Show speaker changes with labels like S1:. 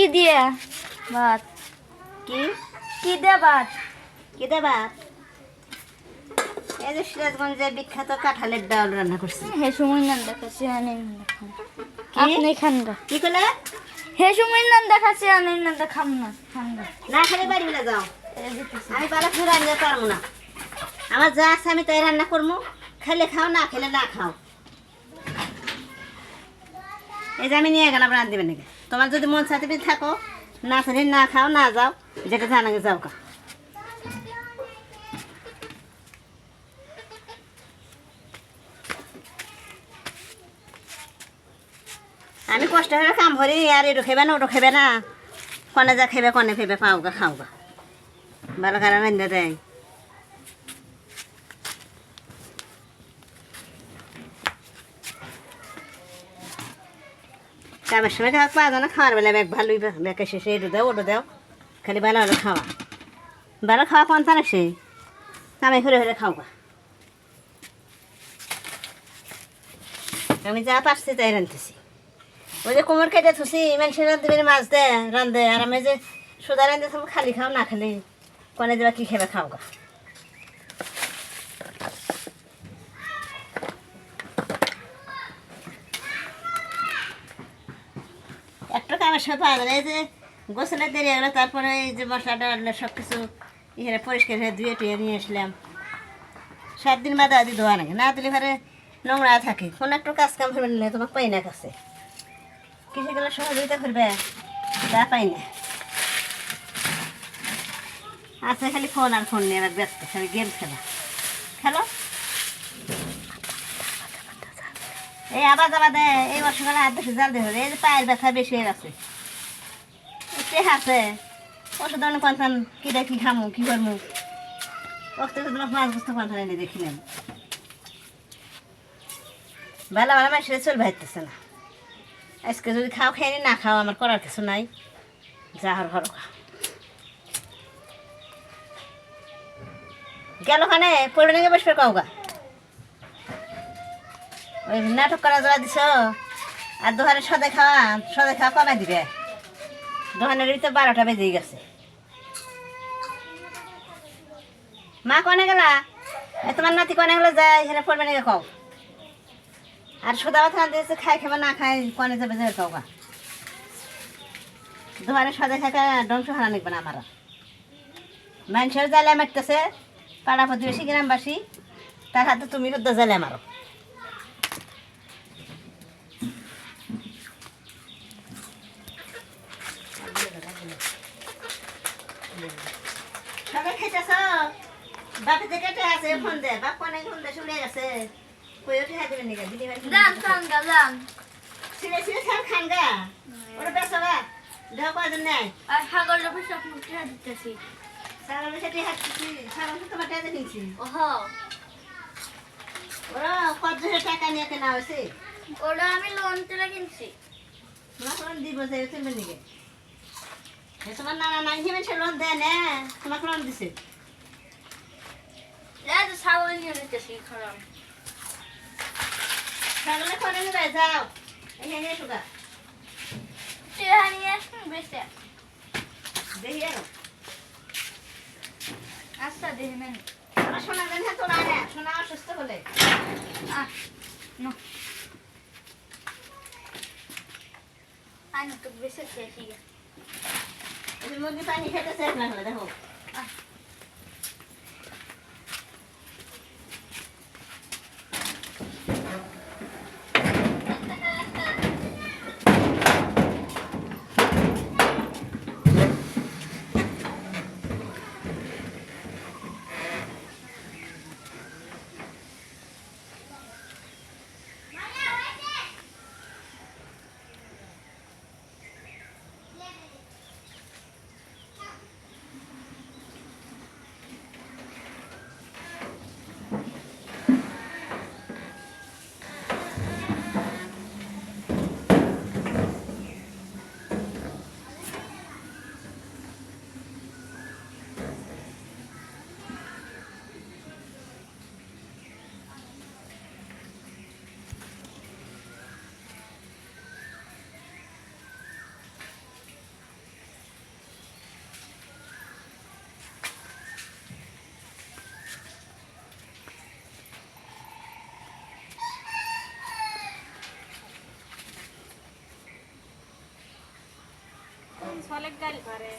S1: কি দিয়ে? ভাত।
S2: কি?
S1: কি দিয়ে ভাত?
S2: কি দেবা এই যে সিরাজগঞ্জের বিখ্যাত কাঁঠালের ডাল রান্না করছি।
S1: হে সময় নান দেখাচ্ছি আনে
S2: কি?
S1: আপনি খান
S2: কি করলে
S1: হে সময় নান দেখাচ্ছি আনে না দেখাম না খান
S2: না খালি বাড়ি মিলে যাও আমি বালা ফের রান্না পারব না। আমার যা আছে আমি তাই রান্না করব। খেলে খাও না খেলে না খাও। এই যে আমি নিয়ে গেলাম রান দেবে নাকি? তোমার যদি মন চাতে থাকো। না চাইলে না খাও, না যাও যেটা জানাকে যাও কা আমি কষ্ট করে কাম করি, আর এটু খেবে না ওটু খেবে না। কনে যা খেবে, কনে খেবে, পাও গা, খাও গা। ভালো খানা দেয়। কামের সময় খাওয়া পাওয়া যায় না, খাওয়ার বেলা ব্যাগ ভালোই ব্যাগে শেষে এটু দাও, ওটু দাও, খালি ভালো ভালো খাওয়া। ভালো খাওয়া কোন তারা সে কামে ঘুরে ঘুরে খাও গা আমি যা পারছি তাই রাঁধতেছি। ওই যে কোমর কেটে থুসি মানুষের রাঁধতে মাছ দে রান্ধে আর আমি যে রান্ধে তুমি খালি খাও, না খালি, কনে দেবা কি খেবে খাও একটু কামের পাওয়া এই যে গোসলের দেরি হলো, তারপরে এই যে মশলাটা আনলে সব কিছু ইহারে পরিষ্কার হয়ে ধুয়ে টুয়ে নিয়ে আসলাম। সাত দিন বাদে আদি ধোয়া নাকি না দিলে পরে নোংরা থাকে। কোনো একটু কাজ কাম করবে নিলে তোমাকে পাই না কাছে। কিছু গেলে সহযোগিতা করবে তা পাই না। আছে খালি ফোন আর ফোন নিয়ে ব্যস্ত। খালি গেম খেলা। খেলো? এই আবার যাবা দে এই বর্ষকালে হাত বেশি জাল দিয়ে এই যে পায়ের ব্যথা বেশি হয়ে গেছে। কে আছে? ওষুধ অনেক কনসান কি দেখি খামু কি করব ওকে তোমার পাঁচ বছর কনসান এনে দেখিলাম বেলা বেলা মাসে চলবে হাইতেছে না। আজকে যদি খাও খেয়ে নি, খাও আমার করার কিছু নাই। যা হর হর খা। গেল খানে পড়ে নিয়ে বসবে কাউগা ওই নাটক করা যাওয়া দিছ? আর দোকানে সদে খাওয়া সদে খাওয়া কমে দিবে? দোকানের তো বারোটা বেজে গেছে। মা কনে গেলা? তোমার নাতি কনে গেলে? যায় এখানে পড়বে নাকি কও? আর সোদা কথা দিয়েছে খাই খাবে না খাই কনে যাবে যাবে কও গা দোকানে সদে খাইতে ধ্বংস হারা নিকবে না আমার মানুষের জ্বালা মারতেছে, পাড়া প্রতিবেশী, গ্রামবাসী, তার হাতে তুমি হতে জ্বালা মারো। বাপে থেকে আছে ফোন দে বাপ কোনে ফোন দে শুনে গেছে। কই উঠে হাতে নিকে দিদি ভাই
S1: যান খান গা
S2: খান খান গা। দেহ কয়জন নাই
S1: আর সব মুখে দিতেছি
S2: তোমার টাকা কিনছি
S1: ওহ।
S2: ওরা কত টাকা নিয়ে কেনা হয়েছে?
S1: ওটা আমি লোন তুলে কিনছি।
S2: লোন দিব যে চলবে নিকে তোমার নানা হিমেন সে লোন দেয় না তোমাকে লোন দিছে।
S1: এই তো ছাগল নিয়ে দিতেছি খারাপ
S2: সাগলে করে নিবে যাও এখানে এসো গা
S1: চেহারা নিয়ে আসুন বেশি
S2: দেখি আরও
S1: আচ্ছা দেখে নেন
S2: আমার সোনা জানি হাত তোলা না সোনা অসুস্থ হলে
S1: আহ নো আনো তো বেশি খেয়ে ঠিক আছে
S2: মুরগি পানি খেতে শেষ না দেখো
S3: সলেক গাল পারে